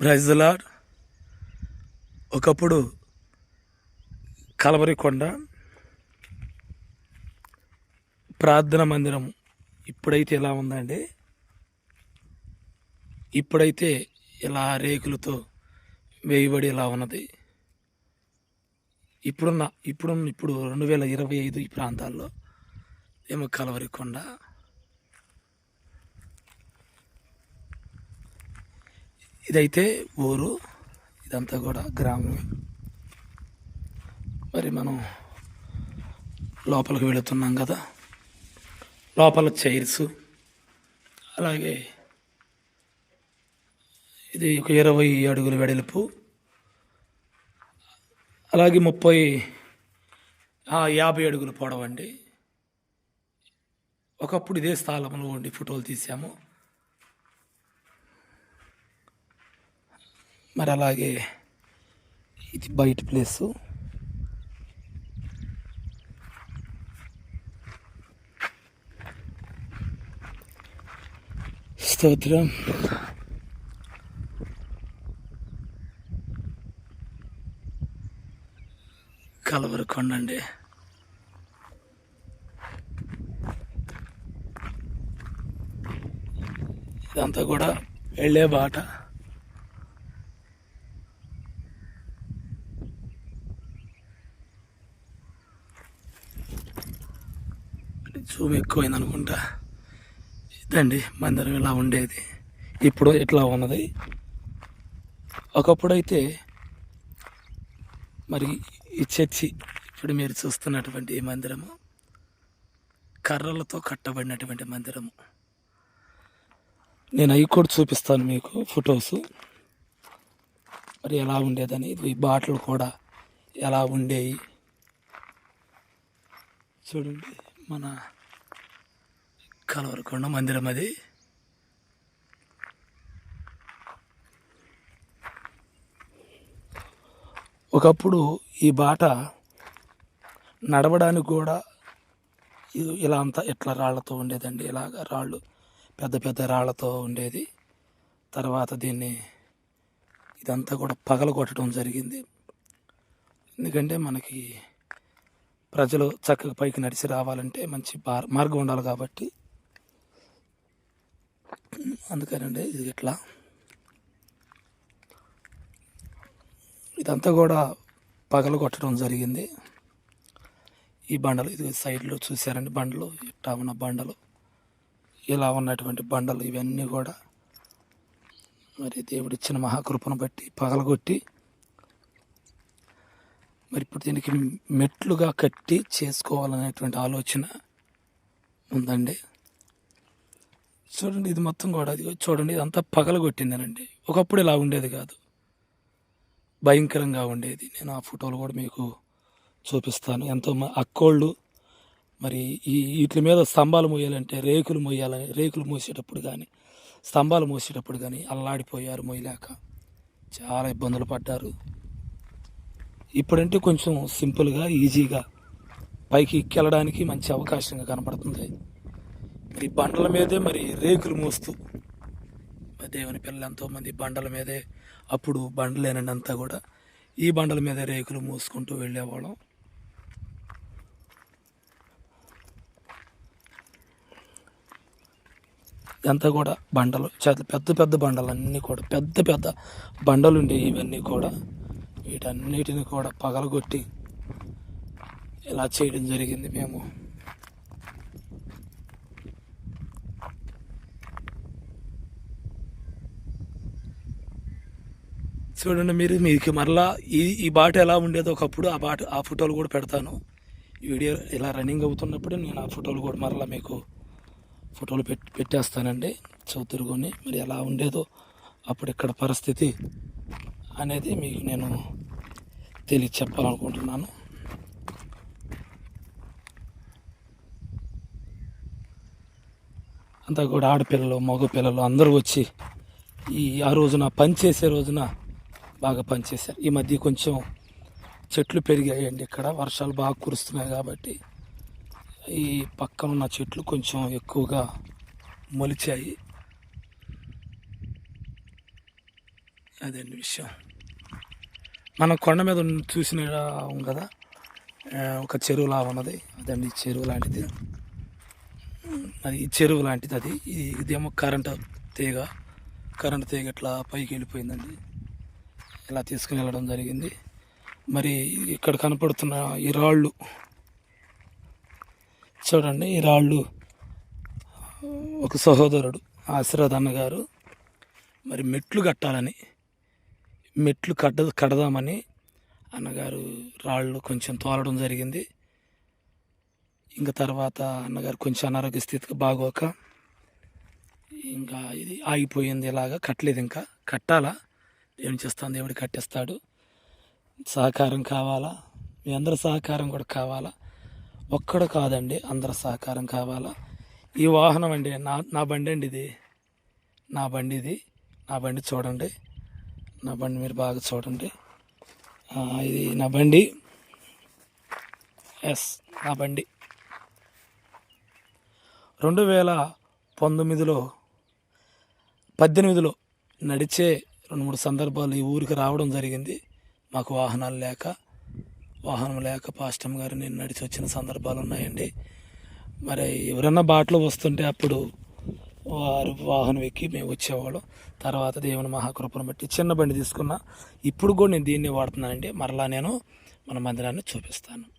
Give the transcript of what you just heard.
బ్రైజలాడ్ ఒకప్పుడు కలవరికొండ ప్రార్థన మందిరం ఇప్పుడైతే ఎలా ఉందండి ఇప్పుడైతే ఇలా రేకులతో వేయబడి ఇలా ఉన్నది. ఇప్పుడున్న ఇప్పుడున్న ఇప్పుడు రెండు వేల ఇరవై ఐదు ఈ ప్రాంతాల్లో ఏమో కలవరికొండ ఇదైతే ఊరు ఇదంతా కూడా గ్రామమే. మరి మనం లోపలికి వెళుతున్నాం కదా. లోపల చైర్స్ అలాగే ఇది ఒక ఇరవై అడుగుల వెడల్పు. అలాగే ముప్పై యాభై అడుగులు పొడవండి. ఒకప్పుడు ఇదే స్థలంలో ఉండి ఫోటోలు తీసాము. మరి అలాగే ఇది బయట ప్లేసు. స్తోత్రం. కలవర కొండండి ఇదంతా కూడా వెళ్ళే బాట. జూమ్ ఎక్కువైంది అనుకుంటా ఇదండి మందిరం ఇలా ఉండేది. ఇప్పుడు ఇట్లా ఉన్నది? ఒకప్పుడైతే మరి ఈ చర్చి ఇప్పుడు మీరు చూస్తున్నటువంటి ఈ మందిరము కర్రలతో కట్టబడినటువంటి మందిరము. నేను అవి కూడా చూపిస్తాను మీకు ఫొటోస్. మరి ఎలా ఉండేదని ఈ బాటలు కూడా ఎలా ఉండేవి చూడండి మన కలవరకొండ మందిరం అది. ఒకప్పుడు ఈ బాట నడవడానికి కూడా ఇలా అంతా ఇట్లా రాళ్ళతో ఉండేదండి? ఇలాగ రాళ్ళు పెద్ద పెద్ద రాళ్ళతో ఉండేది. తర్వాత దీన్ని ఇదంతా కూడా పగల కొట్టడం జరిగింది. ఎందుకంటే మనకి ప్రజలు చక్కగా పైకి నడిచి రావాలంటే మంచి బార్- మార్గం ఉండాలి కాబట్టి అందుకేనండి ఇది ఇట్లా. ఇదంతా కూడా పగలు కొట్టడం జరిగింది. ఈ బండలు ఇది సైడ్లో చూసారండి బండలు ఇట్లా ఉన్న బండలు ఇలా ఉన్నటువంటి బండలు ఇవన్నీ కూడా మరి దేవుడిచ్చిన మహాకృపను బట్టి పగలగొట్టి మరి ఇప్పుడు దీనికి మెట్లుగా కట్టి చేసుకోవాలనేటువంటి ఆలోచన ఉందండి. చూడండి ఇది మొత్తం కూడా ఇది చూడండి ఇదంతా పగలగొట్టిందనండి. ఒకప్పుడు ఇలా ఉండేది కాదు. భయంకరంగా ఉండేది. నేను ఆ ఫోటోలు కూడా మీకు చూపిస్తాను. ఎంతో అక్కోళ్ళు మరి ఈ వీటి మీద స్తంభాలు మోయాలంటే రేకులు మోయాలని రేకులు మోసేటప్పుడు కానీ స్తంభాలు మోసేటప్పుడు కానీ అల్లాడిపోయారు మోయలేక. చాలా ఇబ్బందులు పడ్డారు. ఇప్పుడంటే కొంచెం సింపుల్గా ఈజీగా పైకి ఎక్కెళ్ళడానికి మంచి అవకాశంగా కనపడుతుంది మరి బండల మీదే మరి రేకులు మోస్తూ దేవుని పిల్లలు ఎంతోమంది బండల మీదే అప్పుడు బండలేనండి అంతా కూడా ఈ బండల మీద రేకులు మూసుకుంటూ వెళ్ళేవాళ్ళం. ఇదంతా కూడా బండలు పెద్ద పెద్ద బండలు అన్నీ కూడా పెద్ద పెద్ద బండలు ఉండేవి ఇవన్నీ కూడా. వీటన్నిటిని కూడా పగలగొట్టి ఇలా చేయడం జరిగింది మేము. చూడండి మీరు మీకు మరలా ఈ ఈ బాట ఎలా ఉండేదో ఒకప్పుడు ఆ బాట ఆ ఫోటోలు కూడా పెడతాను. వీడియో ఇలా రన్నింగ్ అవుతున్నప్పుడు నేను ఆ ఫోటోలు కూడా మరలా మీకు ఫోటోలు పెట్టి పెట్టేస్తానండి. చౌతురుకొని మరి ఎలా ఉండేదో అప్పుడు ఇక్కడ పరిస్థితి అనేది మీకు నేను తెలియ చెప్పాలనుకుంటున్నాను అంతా కూడా ఆడపిల్లలు మగ పిల్లలు అందరూ వచ్చి ఈ ఆ రోజున పని చేసే రోజున బాగా పనిచేశారు ఈ మధ్య కొంచెం చెట్లు పెరిగాయండి ఇక్కడ. వర్షాలు బాగా కురుస్తున్నాయి కాబట్టి ఈ పక్కన ఉన్న చెట్లు కొంచెం ఎక్కువగా మొలిచాయి. అదండి విషయం. మనం కొండ మీద చూసిన కదా ఒక చెరువులా ఉన్నది. అదండి చెరువు లాంటిది. అది చెరువు లాంటిది అది. ఇదేమో కరెంటు తీగ. కరెంటు తీగ ఇట్లా పైకి వెళ్ళిపోయిందండి. ఇలా తీసుకుని వెళ్ళడం జరిగింది. మరి ఇక్కడ కనపడుతున్న ఈ రాళ్ళు చూడండి ఈ రాళ్ళు. ఒక సహోదరుడు ఆశీర్వాద్ అన్నగారు మరి మెట్లు కట్టాలని మెట్లు కట్ట కడదామని అన్నగారు రాళ్ళు కొంచెం తోలడం జరిగింది. ఇంకా తర్వాత అన్నగారు కొంచెం అనారోగ్య స్థితికి బాగోక ఇంకా ఇది ఆగిపోయింది ఇలాగా కట్టలేదు ఇంకా. కట్టాలా? ఏం చేస్తాను దేవుడు కట్టేస్తాడు. సహకారం కావాలా? మీ అందరి సహకారం కూడా కావాలా? ఒక్కడ కాదండి అందరి సహకారం కావాలా? ఈ వాహనం అండి నా నా బండి అండి ఇది. నా బండి ఇది. నా బండి చూడండి. నా బండి మీరు బాగా చూడండి. ఇది నా బండి. ఎస్ నా బండి. రెండు వేల పంతొమ్మిదిలో పద్దెనిమిదిలో నడిచే రెండు మూడు సందర్భాలు ఈ ఊరికి రావడం జరిగింది. మాకు వాహనాలు లేక వాహనం లేక పాస్టమ్ గారు నేను నడిచి వచ్చిన సందర్భాలు ఉన్నాయండి. మరి ఎవరన్నా బాటలో వస్తుంటే అప్పుడు వారు వాహనం ఎక్కి మేము వచ్చేవాళ్ళం. తర్వాత దేవుని మహాకృపను బట్టి చిన్న బండి తీసుకున్నా. ఇప్పుడు కూడా నేను దీన్ని వాడుతున్నానండి. మరలా నేను మన మందిరాన్ని చూపిస్తాను.